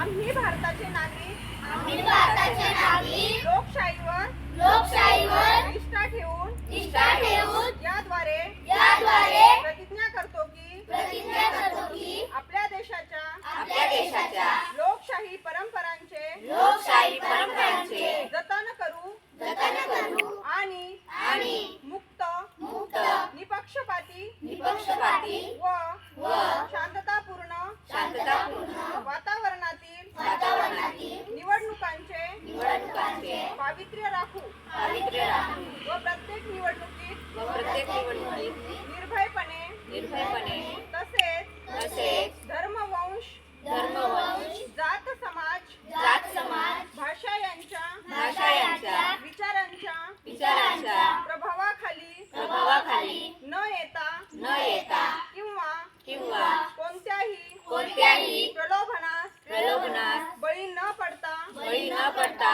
आम्ही भारताचे नागरिक. पावित्र्य राखू. पावित्र्य राखू. व प्रत्येक निवडणुकीत व प्रत्येक निवडणुकीत निर्भयपणे निर्भयपणे तसेच तसेच धर्मवंश धर्मवंश जात समाज जात समाज भाषा यांच्या भाषा यांच्या विचारांच्या विचारांच्या प्रभावाखाली प्रभावाखाली न येता न येता किंवा किंवा कोणत्याही कोणत्याही प्रलोभनास प्रलोभनास बळी न पडता बळी न पडता